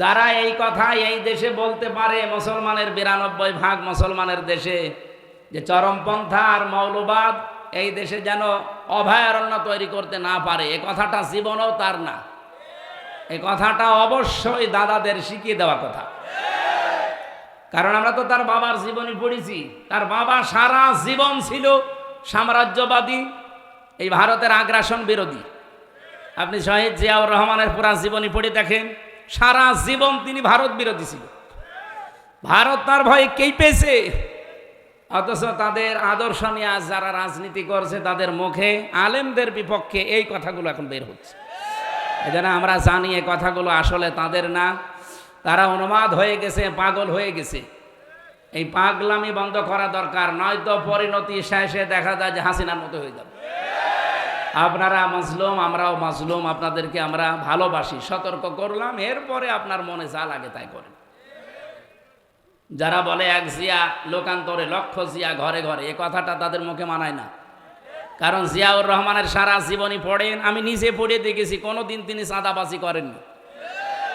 যারা এই কথা এই দেশে বলতে পারে, মুসলমানের বিরানব্বই ভাগ মুসলমানের দেশে, যে চরমপন্থা আর মৌলবাদ এই দেশে যেন অভয়ারণ্য তৈরি করতে না পারে, এ কথাটা জীবনও তার না। এই কথাটা অবশ্যই দাদাদের শিখিয়ে দেওয়া কথা। কারণ আমরা তো তার বাবার জীবনী পড়েছি, তার বাবা সারা জীবন ছিল সাম্রাজ্যবাদী, এই ভারতের আগ্রাসন বিরোধী। আপনি শহীদ জিয়াউর রহমানের পুরা জীবনী পড়ে দেখেন সারা জীবন তিনি ভারত বিরোধী ছিল। ভারত তার ভয়ে কেঁপেছে। অথচ তাদের আদর্শ নিয়ে আজ যারা রাজনীতি করছে, তাদের মুখে আলেমদের বিপক্ষে এই কথাগুলো এখন বের হচ্ছে। এজন্য আমরা জানি এই কথাগুলো আসলে তাদের না। তারা অনুবাদ হয়ে গেছে, পাগল হয়ে গেছে। এই পাগলামি বন্ধ করা দরকার, নয়তো পরিণতি শেষে দেখা যায় যে হাসিনার মতো হয়ে যাবে। আপনারা মাজলুম, আমরাও মাজলুম, আপনাদেরকে আমরা ভালোবাসি, সতর্ক করলাম, এরপরে আপনার মনে যা লাগে তাই করেন। যারা বলে এক জিয়া লোকান্তরে, লক্ষ জিয়া ঘরে ঘরে, এ কথাটা তাদের মুখে মানায় না। কারণ জিয়াউর রহমানের সারা জীবনী পড়েন, আমি নিজে পড়ে দেখেছি কোনো দিন তিনি চাঁদাবাজি করেননি।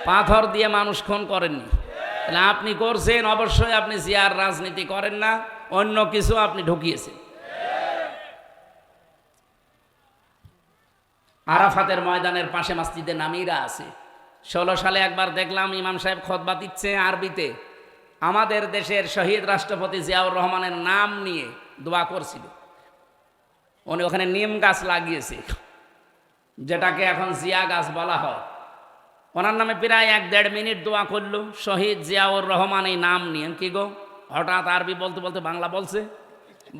পাথর দিয়ে মানুষ খুন করেননি। তাহলে আপনি করছেন, অবশ্যই আপনি জিয়ার রাজনীতি করেন না, অন্য কিছু আপনি ঢুকিয়েছেন। আরাফাতের ময়দানের পাশে মসজিদে নামিরা আছে। ষোলো সালে একবার দেখলাম ইমাম সাহেব খতবা দিচ্ছে আরবিতে। আমাদের দেশের শহীদ রাষ্ট্রপতি জিয়াউর রহমানের নাম নিয়ে দোয়া করছিল। উনি ওখানে নিম গাছ লাগিয়েছে, যেটাকে এখন জিয়া গাছ বলা হয়। ওনার নামে প্রায় এক দেড় মিনিট দোয়া করল, শহীদ জিয়াউর রহমান এই নাম নিয়ে কি গো? হঠাৎ আরবি বলতে বলতে বাংলা বলছে?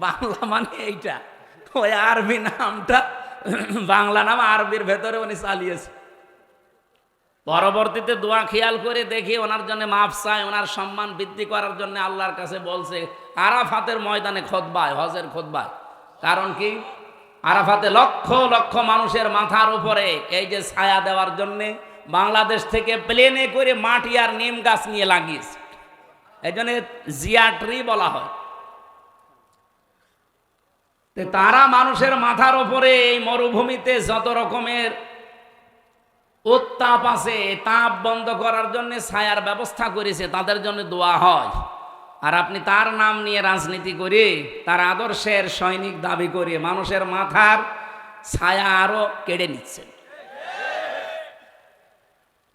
বাংলা মানে এইটা। ওই আরবি নামটা বাংলা নাম আরবির ভেতরে উনি চালিয়েছে। পরবর্তীতে দোয়া খেয়াল করে দেখি ওনার জন্য মাফ চায়, ওনার সম্মান বৃদ্ধি করার জন্য আল্লাহর কাছে বলছে, আরাফাতের ময়দানে খোদবায়, হজের খোদবায়। কারণ কি? আরাফাতে লক্ষ লক্ষ মানুষের মাথার উপরে এই যে ছায়া দেওয়ার জন্যে বাংলাদেশ থেকে প্লেনে করে মাটি আর নিম গাছ নিয়ে লাগিয়েছে। এই জন্য জিয়া ট্রি বলা হয়। তারা মানুষের মাথার ওপরে এই মরুভূমিতে যত রকমের উত্তাপ আছে তাপ বন্ধ করার জন্য ছায়ার ব্যবস্থা করেছে, তাদের জন্য দোয়া হয়। আর আপনি তার নাম নিয়ে রাজনীতি করে, তার আদর্শের সৈনিক দাবি করে মানুষের মাথার ছায়া আরও কেড়ে নিচ্ছেন।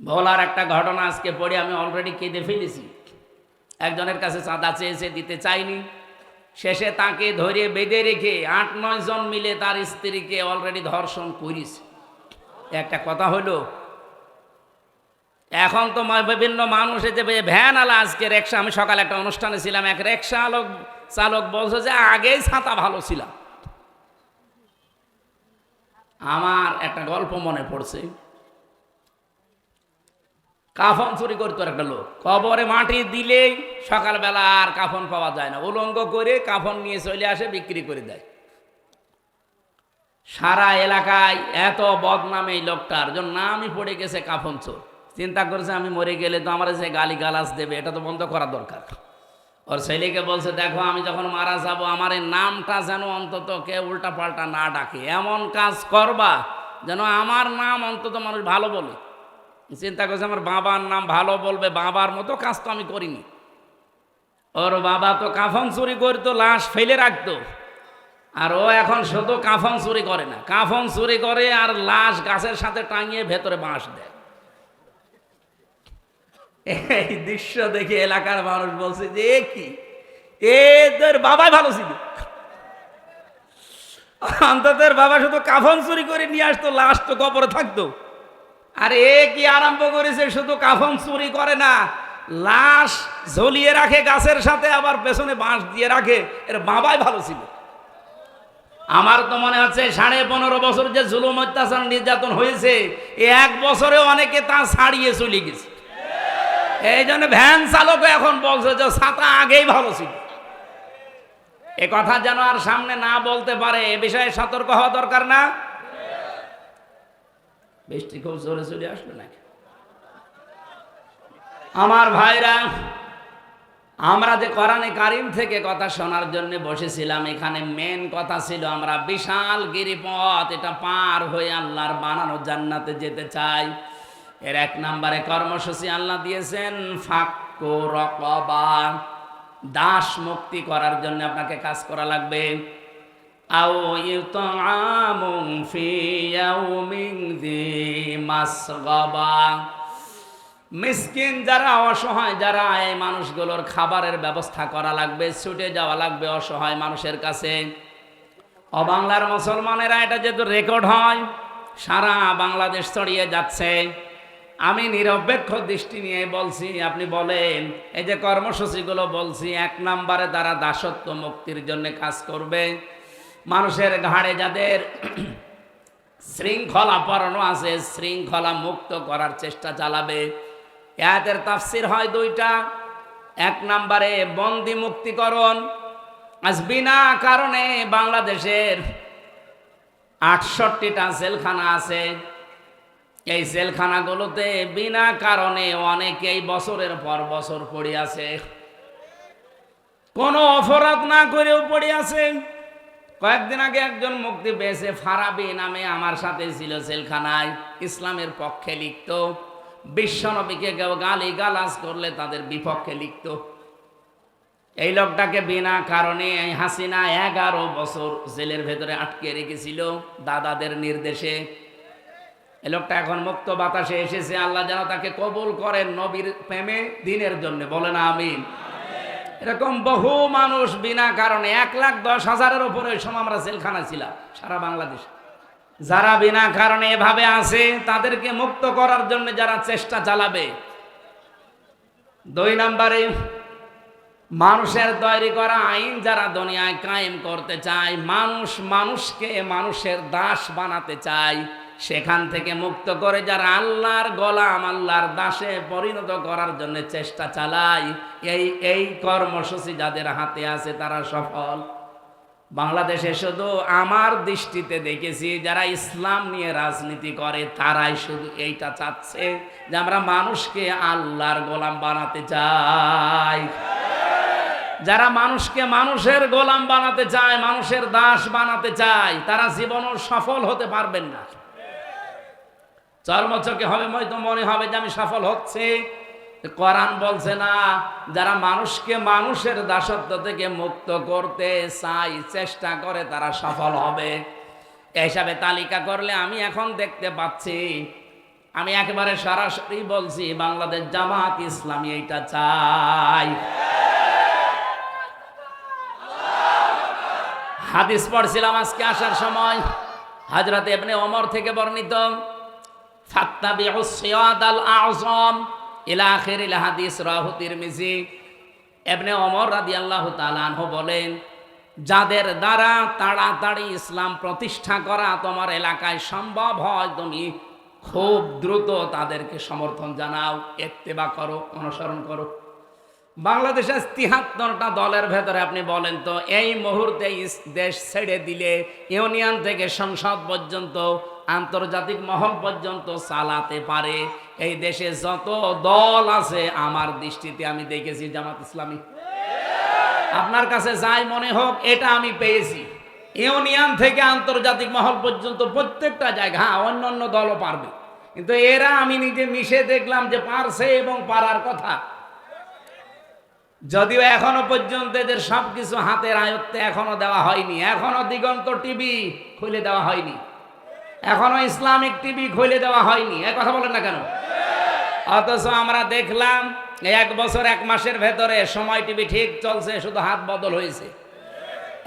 ভোলার একটা ঘটনা আজকে পড়ে আমি অলরেডি কেঁদে ফেলেছি। একজনের কাছে চাঁদা চেয়েছে, দিতে চাইনি। শেষে তাকে ধরে বেঁধে রেখে আট, নয় জন মিলে তার স্ত্রীকে অলরেডি ধর্ষণ করিছে। একটা কথা হলো, এখন তো বিভিন্ন মানুষ যে ভ্যান আলা, আজকে রিক্সা আমি সকালে একটা অনুষ্ঠানে ছিলাম, এক রিক্সা আলোক চালক বলছে যে, আগেই ছাতা ভালো ছিলাম আমার একটা গল্প মনে পড়ছে। কাফন চুরি করতো একটা লোক। কবরে মাটি দিলেই সকালবেলা আর কাফন পাওয়া যায় না। উলঙ্গ করে কাফন নিয়ে চলে আসে, বিক্রি করে দেয়। সারা এলাকায় এত বদনাম এই লোকটার জন্য নামই পড়ে গেছে কাফন চোর। চিন্তা করছে, আমি মরে গেলে তো আমার যে গালি গালাস দেবে, এটা তো বন্ধ করা দরকার। ওর ছেলেকে বলছে, দেখো, আমি যখন মারা যাব, আমার এই নামটা যেন অন্তত কে উল্টা পাল্টা না ডাকে। এমন কাজ করবা যেন আমার নাম অন্তত মানুষ ভালো বলে। চিন্তা করছে, আমার বাবার নাম ভালো বলবে, বাবার মতো কাজ তো আমি করিনি। ওর বাবা তো কাফন চুরি করতো, লাশ ফেলে রাখতো। আর ও এখন শুধু কাফন চুরি করে না, কাফন চুরি করে আর লাশ গাছের সাথে টাঙিয়ে ভেতরে বাঁশ দেয়। এই দৃশ্য দেখে এলাকার মানুষ বলছে যে কি? এ তোর বাবাই ভালো ছিল। অন্তত বাবা শুধু কাফন চুরি করে নিয়ে আসতো, লাশ তো কবরে থাকতো। আর এ কি আরম্ভ করেছে? শুধু কাফন চুরি করে না, লাশ ঝুলিয়ে রাখে, গাছের সাথে আবার পেছনে বাঁশ দিয়ে রাখে। এর বাবাই ভালো ছিল। আমার তো মনে হচ্ছে সাড়ে পনেরো বছর যে জুলুম অত্যাচার নির্যাতন হয়েছে, এ এক বছরে অনেকে তা ছাড়িয়ে চলে গেছে। এই জন্য ভ্যান চালক এখন বলছে যে ছাতা আগেই ভালো ছিল। এ কথা যেন আর সামনে না বলতে পারে, এ বিষয়ে সতর্ক হওয়া দরকার না। বৃষ্টি খুব জোরে চলে আসবে নাকি? আমার ভাইরা, আমরা যে কোরআনে কারিম থেকে কথা শোনার জন্য বসেছিলাম, এখানে মেন কথা ছিল আমরা বিশাল গিরিপথ, এটা পার হয়ে আল্লাহর বানানো জান্নাতে যেতে চাই। এর এক নম্বরে কর্মসূচি আল্লাহ দিয়েছেন, ফাক্কু রকবা, দাস মুক্তি করার জন্য আপনাকে কাজ করা লাগবে। আও ইউতামুন ফি ইয়াউমিন যি মাসগাবা। মিসকিন যারা অসহায়, যারা এই মানুষগুলোর খাবারের ব্যবস্থা করা লাগবে, ছুটে যাওয়া লাগবে অসহায় মানুষের কাছে। অবাংলার মুসলমানেরা, এটা যেহেতু রেকর্ড হয়, সারা বাংলাদেশ ছড়িয়ে যাচ্ছে। আমি নিরপেক্ষ দৃষ্টি নিয়ে বলছি, আপনি বলেন, এই যে কর্মসূচিগুলো বলছি, এক নম্বরে তারা দাসত্ব মুক্তির জন্য কাজ করবে। মানুষের ঘাড়ে যাদের শৃঙ্খলা পরানো আছে, শৃঙ্খলা মুক্ত করার চেষ্টা চালাবে। এদের তাফসির হয় দুইটা। এক নম্বরে বন্দি মুক্তিকরণ। আজ বিনা কারণে বাংলাদেশের আটষট্টিটা জেলখানা আছে। এই জেলখানাগুলোতে বিনা কারণে অনেকেই বছরের পর বছর পড়ে আছে। কোনো অপরাধ না করেও পড়ে আছে। কয়েকদিন আগে একজন মুক্তি পেয়েছে, ফারাবি নামে আমার সাথে ছিল জেলখানায়। ইসলামের পক্ষে লিখত, বিশ্বনবীকে কেউ গালি গালাজ করলে তাদের বিপক্ষে লিখত। এই লোকটাকে বিনা কারণে হাসিনা এগারো বছর জেলের ভেতরে আটকে রেখেছিল দাদাদের নির্দেশে। এই লোকটা এখন মুক্ত বাতাসে এসেছে, আল্লাহ যেন তাকে কবুল করেন নবীর প্রেমে, দিনের জন্য। বলে না আমিন। এরকম বহু মানুষ বিনা কারণে এক লাখ দশ হাজারের উপরে ওই সময় আমরা জেলখানা ছিলাম, সারা বাংলাদেশ। যারা বিনা কারণে এভাবে আছে, তাদেরকে মুক্ত করার জন্য যারা চেষ্টা চালাবে। দুই নম্বরে, মানুষের তৈরি করা আইন যারা দুনিয়ায় কায়েম করতে চায়, মানুষ মানুষকে মানুষের দাস বানাতে চায়। সেখান থেকে মুক্ত করে যারা আল্লাহর গোলাম, আল্লাহর দাসে পরিণত করার জন্য চেষ্টা চালায়। এই এই কর্মসূচি যাদের হাতে আছে তারা সফল। বাংলাদেশে শুধু আমার দৃষ্টিতে দেখেছি, যারা ইসলাম নিয়ে রাজনীতি করে, তারাই শুধু এইটা চাচ্ছে যে আমরা মানুষকে আল্লাহর গোলাম বানাতে চাই। যারা মানুষকে মানুষের গোলাম বানাতে চায়, মানুষের দাস বানাতে চায়, তারা জীবনও সফল হতে পারবেন না। চর্মচকে হবে হয়তো মনে হবে যে আমি সফল হচ্ছে। কোরআন বলছে না, যারা মানুষকে মানুষের দাসত্ব থেকে মুক্ত করতে চাই চেষ্টা করে তারা সফল হবে। হিসাবে তালিকা করলে আমি এখন দেখতে পাচ্ছি, আমি একেবারে সরাসরি বলছি, বাংলাদেশ জামাত ইসলামী এইটা চাই। হাদিস পড়ছিলাম আজকে আসার সময় হাজরত এমনি অমর থেকে বর্ণিত। বলেন, যাদের দ্বারা তাড়াতাড়ি ইসলাম প্রতিষ্ঠা করা তোমার এলাকায় সম্ভব হয়, তুমি খুব দ্রুত তাদেরকে সমর্থন জানাও এত্তেবা করো, অনুসরণ করো। বাংলাদেশের তিহাত্তরটা দলের ভেতরে আপনি বলেন তো, এই মুহূর্তে দেশ ছেড়ে দিলে ইউনিয়ন থেকে সংসদ পর্যন্ত আন্তর্জাতিক মহল পর্যন্ত চালাতে পারে। এই দেশে যত দল আছে, আমার দৃষ্টিতে আমি দেখেছি জামাত ইসলামী। আপনার কাছে যাই মনে হোক, এটা আমি পেয়েছি। ইউনিয়ন থেকে আন্তর্জাতিক মহল পর্যন্ত প্রত্যেকটা জায়গা হ্যাঁ অন্য অন্য দলও পারবে। কিন্তু এরা আমি নিজে মিশে দেখলাম যে পারছে এবং পারার কথা। যদিও এখনও পর্যন্ত এদের সবকিছু হাতের আয়ত্তে এখনও দেওয়া হয়নি। এখনও দিগন্ত টিভি খুলে দেওয়া হয়নি। এখনও ইসলামিক টিভি খুলে দেওয়া হয়নি। এ কথা বলেন না কেন? অথচ আমরা দেখলাম, এক বছর, এক মাসের ভেতরে সময় টিভি ঠিক চলছে, শুধু হাত বদল হয়েছে।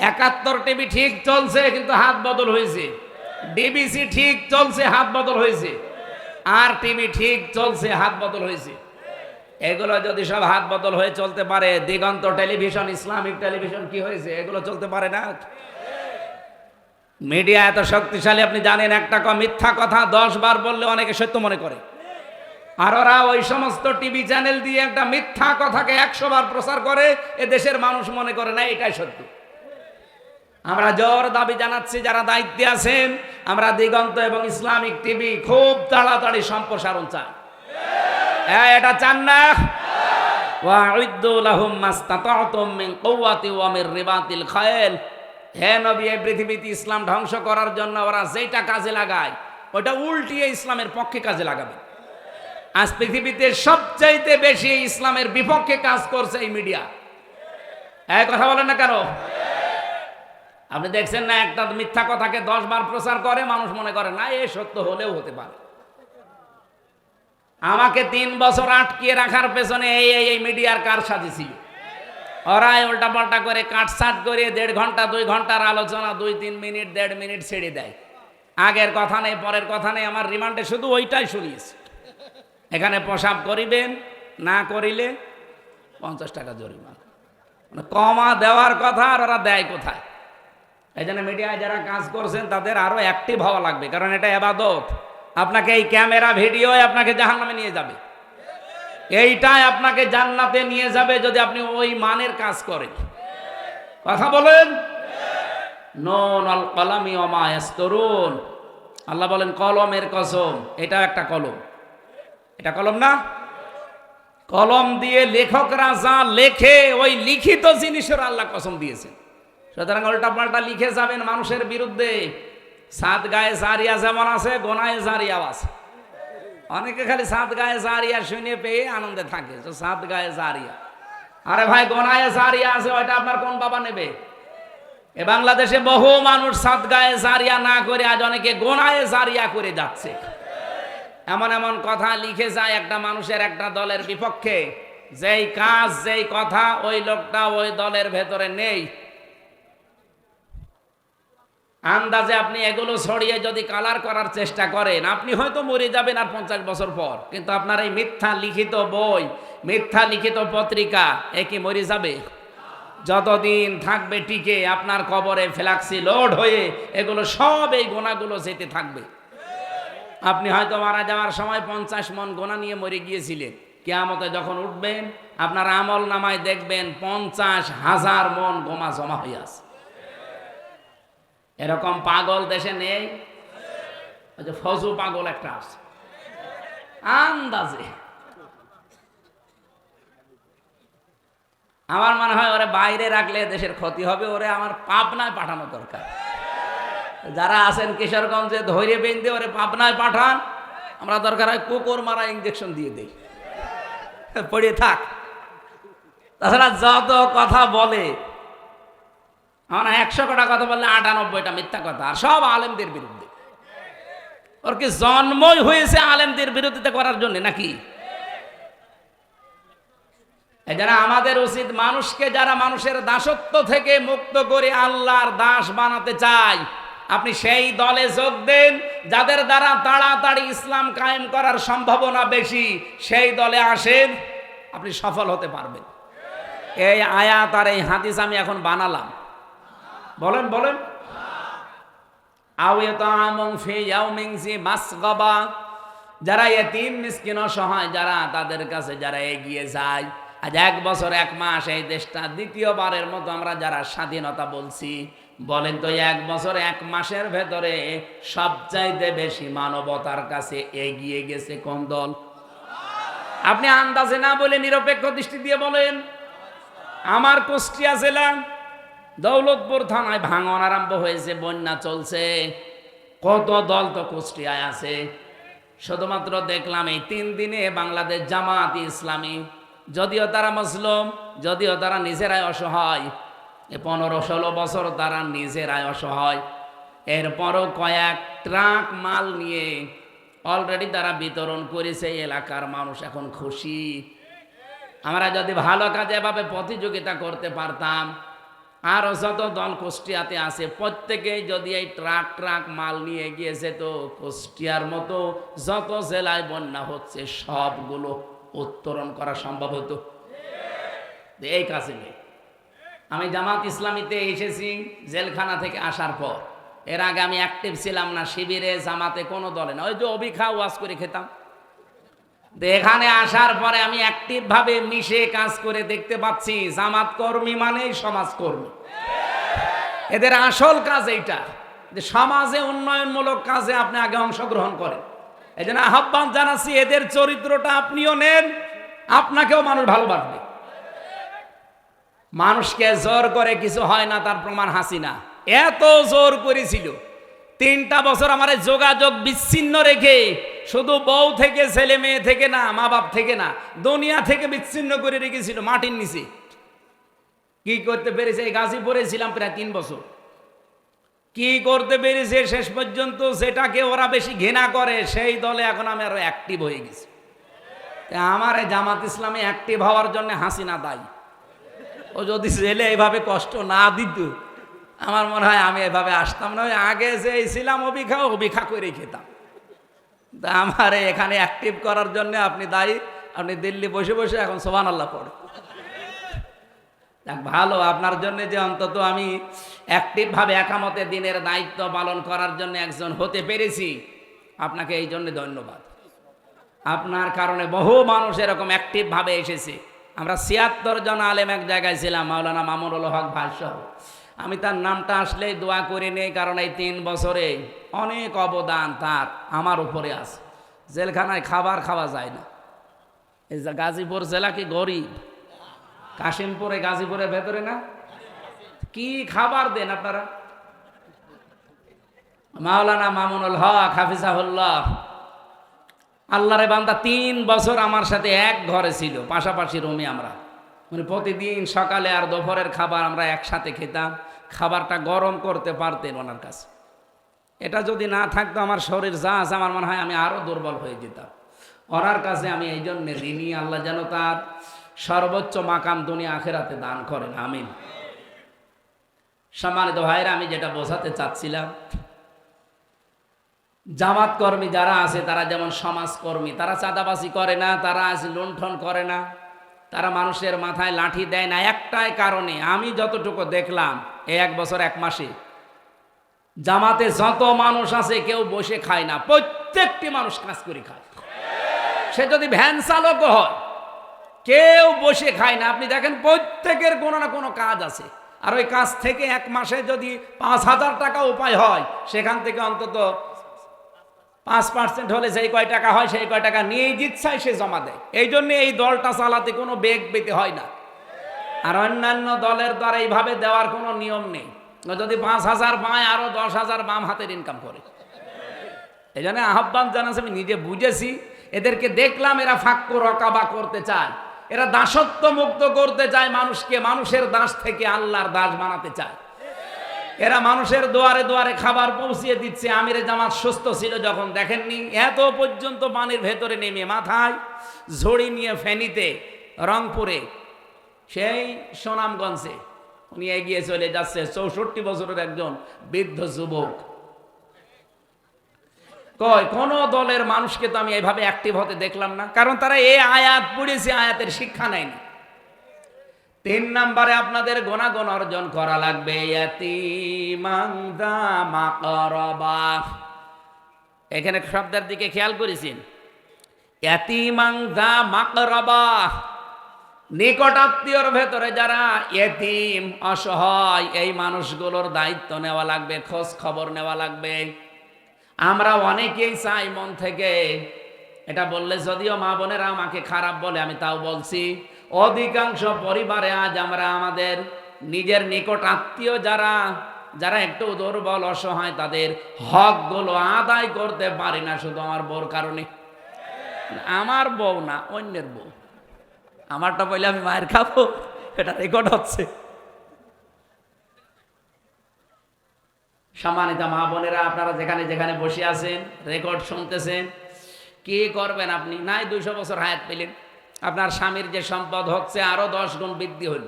একাত্তর টিভি ঠিক চলছে, কিন্তু হাত বদল হয়েছে। ডিবিসি ঠিক চলছে, হাত বদল হয়েছে। আর টিভি ঠিক চলছে, হাত বদল হয়েছে। এগুলো যদি সব হাত বদল হয়ে চলতে পারে, দিগন্ত টেলিভিশন, ইসলামিক টেলিভিশন কি হয়েছে? এগুলো চলতে পারে না? মিডিয়া এত শক্তিশালী, আপনি জানেন একটা মিথ্যা কথা দশ বার বললে অনেকে সত্য মনে করে। আর ওরা ওই সমস্ত টিভি চ্যানেল দিয়ে একটা মিথ্যা কথাকে একশো বার প্রচার করে, এ দেশের মানুষ মনে করে না, এটাই সত্য। আমরা জোর দাবি জানাচ্ছি, যারা দায়িত্বে আছেন, আমরা দিগন্ত এবং ইসলামিক টিভি খুব তাড়াতাড়ি সম্প্রসারণ চাই। হ্যাঁ এটা চান না? ওয়াউদ্দু লাহুম মাস্তাতাতুম মিন কুওয়াতি ওয়া মির রিবাতিল খায়ল হে নবী, এই পৃথিবীতে ইসলাম ধ্বংস করার জন্য ওরা যেটা কাজে লাগায় ওটা উল্টিয়ে ইসলামের পক্ষে কাজে লাগাবে। আজ পৃথিবীতে সবচাইতে বেশি ইসলামের বিপক্ষে কাজ করছে এই মিডিয়া। এক কথা বলেন না কেন? আপনি দেখছেন না, একটা মিথ্যা কথাকে দশ বার প্রচার করে, মানুষ মনে করে, না, এ সত্য হলেও হতে পারে। আমাকে তিন বছর আটকিয়ে রাখার পেছনে এই এই এই মিডিয়ার কার সাজিয়েছিল? ওরাই উল্টা পাল্টা করে কাটসাট করে দেড় ঘণ্টা, দুই ঘণ্টার আলোচনা, দুই, তিন মিনিট, দেড় মিনিট ছেড়ে দেয়। আগের কথা নেই, পরের কথা নেই, আমার রিমান্ডে শুধু ওইটাই শুনিয়েছে। এখানে প্রসাব করিবেন, না করিলে পঞ্চাশ টাকা জরিমানা। মানে কমা দেওয়ার কথা আর ওরা দেয় কোথায়? এই জন্য মিডিয়ায় যারা কাজ করছেন, তাদের আরও অ্যাক্টিভ হওয়া লাগবে, কারণ এটা এবাদত। আপনাকে এই ক্যামেরা ভিডিও আপনাকে জাহান্নামে নিয়ে যাবে। এইটাই আপনাকে জান্নাতে নিয়ে যাবে যদি আপনি ওই মানের কাজ করেন। কথা বলেন? নন আল কলামি অমায়াস্তরুন আল্লাহ বলেন, কলমের কসম, এটাও একটা কলম। এটা কলম না? কলম দিয়ে লেখকরা যা লেখে, ওই লিখিত জিনিসের আল্লাহ কসম দিয়েছেন। সুতরাং উল্টা পাল্টা লিখে যাবেন মানুষের বিরুদ্ধে। সাত গায়ে জারিয়া যেমন আছে, গোনায় জারিয়াও আছে। অনেকে খালি সাত গায়ে জারিয়া শুনে পেয়ে আনন্দে থাকে তো সাত গায়ে জারিয়া। আরে ভাই গোনায় জারিয়া আছে, ওইটা আপনার কোন বাবা নেবে? এ বাংলাদেশে বহু মানুষ সাত গায়ে জারিয়া না করে আজ অনেকে গোনায় জারিয়া করে যাচ্ছে। এমন এমন কথা লিখে যায় একটা মানুষের একটা দলের বিপক্ষে, যেই কাজ, যেই কথা ওই লোকটা ওই দলের ভেতরে নেই। আন্দাজে আপনি এগুলো ছড়িয়ে যদি কালার করার চেষ্টা করেন, আপনি হয়তো মরে যাবেন আর পঞ্চাশ বছর পর। কিন্তু আপনার এই মিথ্যা লিখিত বই, মিথ্যা লিখিত পত্রিকা, এ কি মরে যাবে? যতদিন থাকবে টিকে, আপনার কবরে ফ্ল্যাক্সি লোড হয়ে এগুলো সব এই গোনাগুলো যেতে থাকবে। আপনি হয়তো মারা যাওয়ার সময় পঞ্চাশ মন গোনা নিয়ে মরে গিয়েছিলেন। কেয়ামতে যখন উঠবেন, আপনার আমল নামায় দেখবেন পঞ্চাশ হাজার মন গোমা জমা হয়ে আছে। এরকম পাগল দেশে নেই? ফজু পাগল একটা আছে। আন্দাজে। আমার মনে হয় ওরে বাইরে রাখলে দেশের ক্ষতি হবে, ওরে আমার পাবনায় পাঠানো দরকার। যারা আছেন কিশোরগঞ্জে, ধৈর্য বেঁধে ওরে পাবনায় পাঠান। আমরা দরকার হয় কুকুর মারা ইঞ্জেকশন দিয়ে দিই। পড়ে থাক। তাছাড়া যত কথা বলে আমরা একশো কটা কথা বললে আটানব্বইটা মিথ্যা কথা, আর সব আলেমদের বিরুদ্ধে। ওর কি জন্মই হয়েছে আলেমদের বিরোধিতা করার জন্য নাকি? যারা আমাদের উচিত মানুষকে, যারা মানুষের দাসত্ব থেকে মুক্ত করে আল্লাহর দাস বানাতে চায়, আপনি সেই দলে যোগ দেন, যাদের দ্বারা তাড়াতাড়ি ইসলাম কায়েম করার সম্ভাবনা বেশি, সেই দলে আসেন, আপনি সফল হতে পারবেন। এই আয়াত আর এই হাদিস আমি এখন বানালাম। বলেন বলেন। যারা এতিম মিসকিন অসহায়, যারা তাদের কাছে যারা এগিয়ে যায়, আজ এক বছর, এক মাস এই দেশটা দ্বিতীয়বারের মতো আমরা যারা স্বাধীনতা বলছি, বলেন তো এক বছর, এক মাসের ভেতরে সবচাইতে বেশি মানবতার কাছে এগিয়ে গেছে কোন দল? আপনি আন্দাজে না বলে নিরপেক্ষ দৃষ্টি দিয়ে বলেন। আমার কুষ্টিয়া জেলা দৌলতপুর থানায় ভাঙন আরম্ভ হয়েছে, বন্যা চলছে। কত দল তো কুষ্টিয়ায় আছে। শুধুমাত্র দেখলাম এই তিন দিনে বাংলাদেশ জামাত ইসলামী। যদিও তারা মুসলিম, যদিও তারা নিজেরাই অসহায়। এ পনেরো ষোলো বছর তারা নিজেরাই অসহায়। এরপরও কয়েক ট্রাক মাল নিয়ে অলরেডি তারা বিতরণ করেছে এলাকার মানুষ এখন খুশি। আমরা যদি ভালো কাজে এভাবে প্রতিযোগিতা করতে পারতাম আরও যত দল কুষ্টিয়াতে আছে, প্রত্যেকেই যদি এই ট্রাক ট্রাক মাল নিয়ে গিয়েছে তো কুষ্টিয়ার মতো যত জেলায় বন্যা হচ্ছে, সবগুলো উত্তরণ করা সম্ভব হতো। এই কাজে নেই। আমি জামাত ইসলামীতে এসেছি, জেলখানা থেকে আসার পর। এর আগে আমি অ্যাক্টিভ ছিলাম না, শিবিরে, জামাতে কোনো দলে না। ওই যে অভিখা ওয়াজ করে খেতাম। এখানে আসার পরে আমি অ্যাক্টিভভাবে মিশে কাজ করে দেখতে পাচ্ছি জামাত কর্মী মানেই সমাজকর্মী। এদের আসল কাজ এইটা, যে সমাজে উন্নয়নমূলক কাজে আপনি আগে অংশগ্রহণ করেন। এই জন্য আহ্বান জানাচ্ছি, এদের চরিত্রটা আপনিও নেন, আপনাকেও মানুষ ভালোবাসবে। মানুষকে জোর করে কিছু হয় না, তার প্রমাণ হাসিনা। এত জোর করেছিল, তিনটা বছর আমার যোগাযোগ বিচ্ছিন্ন রেখে শুধু বউ থেকে, ছেলে মেয়ে থেকে না, মা বাপ থেকে না, দুনিয়া থেকে বিচ্ছিন্ন করে রেখেছিল মাটির নিচে। কি করতে পেরেছে? এই গাজীপুরে ছিলাম প্রায় তিন বছর। কি করতে পেরেছে শেষ পর্যন্ত? সেটাকে ওরা বেশি ঘৃণা করে। সেই দলে এখন আমি আরও অ্যাক্টিভ হয়ে গেছি। আমার জামাত ইসলামে অ্যাক্টিভ হওয়ার জন্য হাসিনা দায়ী। ও যদি ছেলে এইভাবে কষ্ট না দিত, আমার মনে হয় আমি এভাবে আসতাম না। আগে যে ছিলাম অবিখা অবিখা করে খেতাম। আমার এখানে অ্যাক্টিভ করার জন্য আপনি দায়ী। আপনি দিল্লি বসে বসে এখন সোবান আল্লাহ পড়ে ভালো, আপনার জন্য যে অন্তত আমি অ্যাক্টিভভাবে একামতে দিনের দায়িত্ব পালন করার জন্য একজন হতে পেরেছি, আপনাকে এই জন্য ধন্যবাদ। আপনার কারণে বহু মানুষ এরকম অ্যাক্টিভভাবে এসেছে। আমরা ছিয়াত্তর জন আলেম এক জায়গায় ছিলাম, মাওলানা মামুনুল হক ভাষা আমি তার নামটা আসলেই দোয়া করে নেই, কারণ এই তিন বছরে অনেক অবদান তার, আমার উপরে আছে। জেলখানায় খাবার খাওয়া যায় না। এই যে গাজীপুর জেলা কি গরিব? কাশিমপুরে, গাজীপুরের ভেতরে না? কি খাবার দেন আপনারা? মাওলানা মামুনুল হক, হাফিজাহুল্লাহ। আল্লাহরে বান্দা, তিন বছর আমার সাথে এক ঘরে ছিল, পাশাপাশি রুমে আমরা। মানে প্রতিদিন সকালে আর দুপুরের খাবার আমরা একসাথে খেতাম। খাবারটা গরম করতে পারতেন ওনার কাছে। এটা যদি না থাকতো আমার শরীর যা আছে, আমার মনে হয় আমি আরও দুর্বল হয়ে যেতাম। ওনার কাছে আমি এই জন্যে ঋণী, আল্লাহ যেন তার সর্বোচ্চ মাকাম দুনিয়া আখেরাতে দান করেন, আমিন। সম্মানিত ভাইরা আমি যেটা বোঝাতে চাচ্ছিলাম, জামাত কর্মী যারা আছে, তারা যেমন সমাজকর্মী তারা চাঁদাবাসি করে না, তারা আজ লুণ্ঠন করে না, তারা মানুষের মাথায় লাঠি দেয় না, একটাই কারণে আমি যতটুকু দেখলাম এই এক বছর, এক মাসে। জামাতে যত মানুষ আছে, কেউ বসে খায় না। প্রত্যেকটি মানুষ কাজ করে খায়। সে যদি ভ্যান চালকও হয়, কেউ বসে খায় না। আপনি দেখেন, প্রত্যেকের কোনো না কোনো কাজ আছে। আর ওই কাজ থেকে এক মাসে যদি পাঁচ হাজার টাকা উপায় হয়, সেখান থেকে অন্তত পাঁচ পার্সেন্ট হলে যেই কয় টাকা হয়, সেই কয় টাকা নিয়েই জিচ্ছায় সে জমা দেয়। এই জন্য এই দলটা চালাতে কোনো বেগ পেতে হয় না। আর অন্যান্য দলের দ্বারা এইভাবে দেওয়ার কোনো নিয়ম নেই। যদি পাঁচ হাজার পায়, আরও দশ হাজার বাম হাতের ইনকাম করে। এই জন্য আহ্বান জানাচ্ছে, আমি নিজে বুঝেছি, এদেরকে দেখলাম এরা ফাক্য রকাবা করতে চায়। এরা দাসত্ব মুক্ত করতে চায় মানুষকে, মানুষের দাস থেকে আল্লাহর দাস বানাতে চায়। এরা মানুষের দুয়ারে দুয়ারে খাবার পৌঁছিয়ে দিচ্ছে। আমিরে জামাত সুস্থ ছিল যখন, দেখেননি? এত পর্যন্ত পানির ভেতরে নেমে মাথায় ঝড়ি নিয়ে ফেনিতে, রংপুরে সেই সুনামগঞ্জে উনি এগিয়ে চলে যাচ্ছে চৌষট্টি বছরের একজন বৃদ্ধ যুবক। কয়, কোন দলের মানুষকে তো আমি এইভাবে অ্যাক্টিভ হতে দেখলাম না, কারণ তারা এই আয়াত পড়েছে, আয়াতের শিক্ষা নেয়নি। তিন নম্বরে আপনাদের গুণাগুণ অর্জন করা লাগবে। এখানে শব্দের দিকে খেয়াল করেছেন। নিকট আত্মীয়র ভেতরে যারা এতিম, অসহায়, এই মানুষগুলোর দায়িত্ব নেওয়া লাগবে, খোঁজ খবর নেওয়া লাগবে। আমরা অনেকেই চাই মন থেকে এটা বললে যদিও মা বোনেরা আমাকে খারাপ বলে, আমি তাও বলছি, অধিকাংশ পরিবারে আজ আমরা আমাদের নিজের নিকট আত্মীয় যারা যারা একটু দুর্বল, অসহায়, তাদের হকগুলো আদায় করতে পারি না, শুধু আমার বউর কারণে। আমার বউ না, অন্যের বউ। আমারটা বললে আমি মায়ের খাব, এটা রেকর্ড হচ্ছে। সম্মানিত মা বোনেরা, আপনারা যেখানে যেখানে বসে আছেন রেকর্ড শুনতেছেন, কি করবেন আপনি? নাই দুইশো বছর হায়াত পেলেন। আপনার স্বামীর যে সম্পদ হচ্ছে আরও দশ গুণ বৃদ্ধি হইল।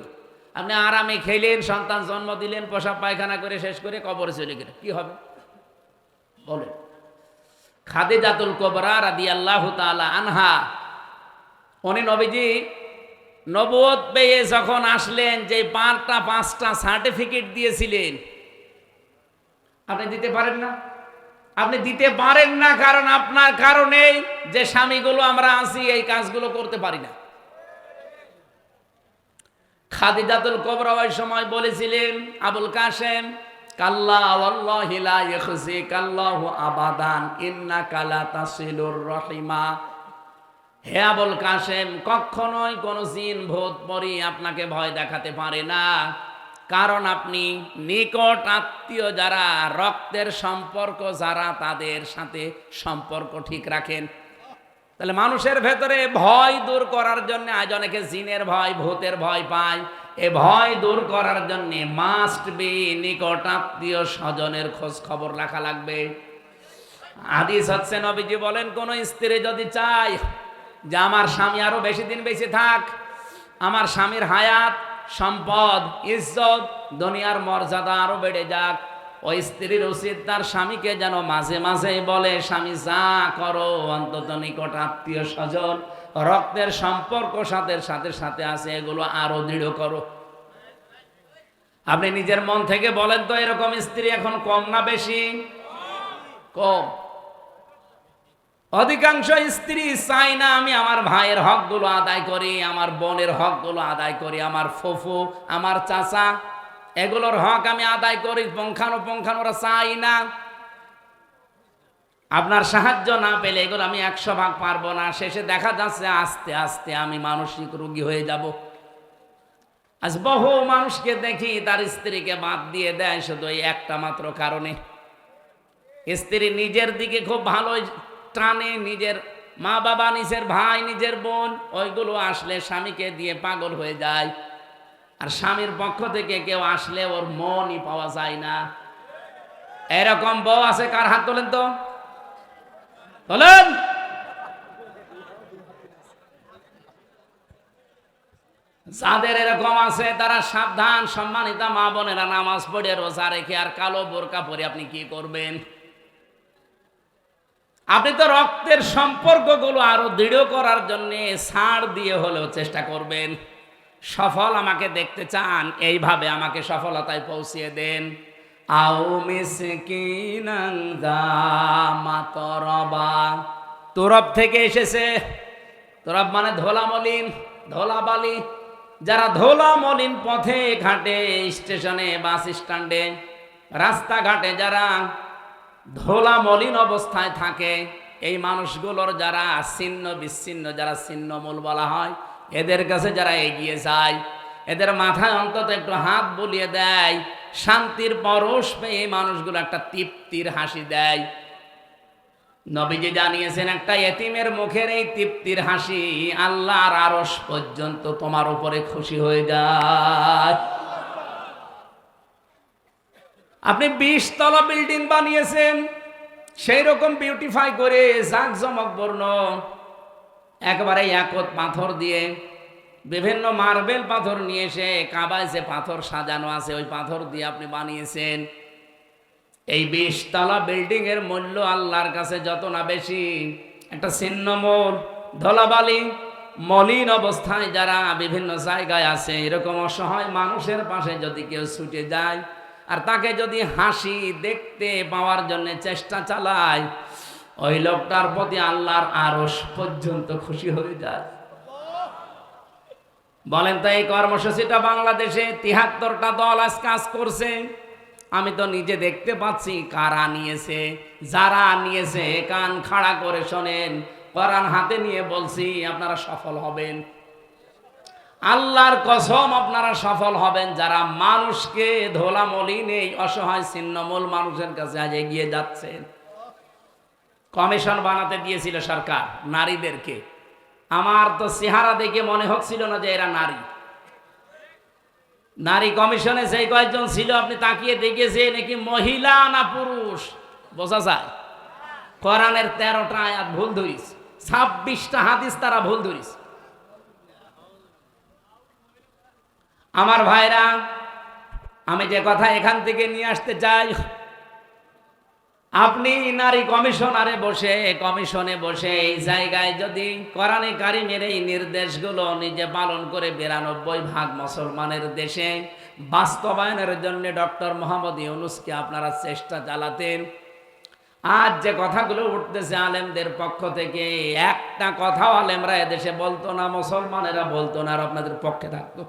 আপনি আরামে খেলেন, সন্তান জন্ম দিলেন, পোশাক পায়খানা করে শেষ করে কবরে চলে গেলেন। কি হবে? বলেন। খাদে জাতুল কবরা রাদি আল্লাহ তালা আনহা। উনি নবীজি নবদ পেয়ে যখন আসলেন, যে পাঁচটা পাঁচটা সার্টিফিকেট দিয়েছিলেন, আপনি দিতে পারেন না? আপনি দিতে পারেন না, কারণ আপনার কারণেই যে স্বামীগুলো আমরা আছি, এই কাজগুলো করতে পারি না। খাদিজাতুল কবরা ওই সময় বলেছিলেন, আবুল কাশেম, কাল্লা আল্লাহি লা ইয়াখজিকাল্লাহু আবাদান, ইন্নাকা লা তাসিলুর রহিমা। হে আবুল কাশেম, কখনোই কোন জিন ভূত পরি আপনাকে ভয় দেখাতে পারে না। কারণ আপনি নিকট আত্মীয় যারা রক্তের সম্পর্ক, যারা তাদের সাথে সম্পর্ক ঠিক রাখেন। তাহলে মানুষের ভেতরে ভয় দূর করার জন্য, আজ অনেকে জিনের ভয়, ভূতের ভয় পায়। এ ভয় দূর করার জন্য মাস্ট বি নিকট আত্মীয় স্বজনের খোঁজ খবর রাখা লাগবে। হাদিস হচ্ছে নবীজি বলেন, কোন স্ত্রী যদি চায় যে আমার স্বামী আরও বেশি দিন বেঁচে থাক, আমার স্বামীর হায়াত, সম্পদ, ইজ্জত, দুনিয়ার মর্যাদা আরও বেড়ে যাক। ওই স্ত্রীর উচিত তার স্বামীকে যেন মাঝে মাঝে বলে, স্বামী, যা করো, অন্তত নিকট আত্মীয় স্বজন, রক্তের সম্পর্ক সাথে সাথে সাথে আছে, এগুলো আরও দৃঢ় করো। আপনি নিজের মন থেকে বলেন তো, এরকম স্ত্রী এখন কম না বেশি? কম। অধিকাংশ স্ত্রী চাই না আমি আমার ভাইয়ের হকগুলো আদায় করি, আমার বোনের হকগুলো আদায় করি, আমার ফুফু, আমার চাচা, এগুলোর হক আমি আদায় করি, পঙ্খানো পঙ্খানোরা চাই না। আপনার সাহায্য না পেলে এগুলো আমি একশো ভাগ পারব না। শেষে দেখা যাচ্ছে আস্তে আস্তে আমি মানসিক রোগী হয়ে যাব। আজ বহু মানুষকে দেখি তার স্ত্রীকে বাদ দিয়ে দেয় শুধু এই একটা মাত্র কারণে। স্ত্রী নিজের দিকে খুব ভালো টানে নিজের মা বাবা, নিজের ভাই, নিজের বোন, ওইগুলো আসলে স্বামীকে দিয়ে পাগল হয়ে যায়। আর স্বামীর পক্ষ থেকে কেউ আসলে ওর মনই পাওয়া যায় না। এরকম বউ আছে কার হাত তোলেন তো? তোলেন? যাদের এরকম আছে, তারা সাবধান, সম্মানিতা মা বোনেরা, নামাজ পড়ে, রোজা রেখে, আর কালো বোরকা পরে আপনি কি করবেন? আপনি তো রক্তের সম্পর্কগুলো আরও দৃঢ় করার জন্য ছাড় দিয়ে হলেও চেষ্টা করবেন। সফল আমাকে দেখতে চান, এইভাবে আমাকে সফলতায় পৌঁছিয়ে দেন। আও মাতরবা তোরব। থেকে এসেছে। তোরব মানে ধোলা মলিন, ধোলা বালি। যারা ধোলা মলিন পথে ঘাটে, স্টেশনে, বাস স্ট্যান্ডে, রাস্তাঘাটে যারা ধোলা মলিন অবস্থায় থাকে। এই মানুষগুলোর যারা ছিন্ন বিচ্ছিন্ন, যারা ছিন্নমূল বলা হয়, এদের কাছে যারা এগিয়ে যায়, এদের মাথায় অন্তত একটু হাত বুলিয়ে দেয়, শান্তির পরশ পেয়ে এই মানুষগুলো একটা তৃপ্তির হাসি দেয়। নবীজি জানিয়েছেন, একটা এতিমের মুখের এই তৃপ্তির হাসি আল্লাহর আরস পর্যন্ত তোমার উপরে খুশি হয়ে যায়। আপনি বিশ তলা বিল্ডিং বানিয়েছেন সেই রকম বিউটিফাই করে জাকজমক বর্ণ, একবারে একত পাথর দিয়ে বিভিন্ন মার্বেল পাথর নিয়ে এসে কাবায় যে পাথর সাজানো আছে, ওই পাথর দিয়ে আপনি বানিয়েছেন। এই বিশতলা বিল্ডিং এর মূল্য আল্লাহর কাছে যত না বেশি, একটা ছিন্নমূল, ধলাবালি, মলিন অবস্থায় যারা বিভিন্ন জায়গায় আছে, এরকম অসহায় মানুষের পাশে যদি কেউ ছুটে যায় আর তাকে যদি হাসি দেখতে পাওয়ার জন্য চেষ্টা চালায়, ওই লোকটার প্রতি আল্লাহর আরস পর্যন্ত খুশি হয়ে যায়। বলেন তো এই কর্মসূচিটা বাংলাদেশে তিহাত্তরটা দল আজ কাজ করছে। আমি তো নিজে দেখতে পাচ্ছি কারা নিয়েছে, যারা নিয়েছে, কান খাড়া করে শোনেন, কোরআন হাতে নিয়ে বলছি, আপনারা সফল হবেন। আল্লাহর কসম আপনারা সফল হবেন। যারা মানুষকে ধোলা মলিন এই অসহায় ছিন্নমূল মানুষের কাছে আজ এগিয়ে যাচ্ছেন। কমিশন বানাতে দিয়েছিল সরকার নারীদেরকে। আমার তো চেহারা দেখে মনে হচ্ছিল না যে এরা নারী। নারী কমিশনে সেই কয়েকজন ছিল, আপনি তাকিয়ে দেখেছে নাকি মহিলা না পুরুষ? বোঝা যায়। কোরআনের তেরোটা আয়াত ভুল ধরিস, ছাব্বিশটা হাদিস তারা ভুল ধরিস। আমার ভাইরা, আমি যে কথা এখান থেকে নিয়ে আসতে চাই, আপনি নারী কমিশনারে বসে, কমিশনে বসে এই জায়গায় যদি কোরআনে কারিমের এই নির্দেশগুলো নিজে পালন করে বিরানব্বই ভাগ মুসলমানের দেশে, বাস্তবায়নের জন্য ডক্টর মোহাম্মদ ইউনুসকে আপনারা চেষ্টা চালাতেন। আজ যে কথাগুলো উঠতেছে আলেমদের পক্ষ থেকে, একটা কথাও আলেমরা এদেশে বলতো না, মুসলমানেরা বলতো না, আর আপনাদের পক্ষে থাকতো।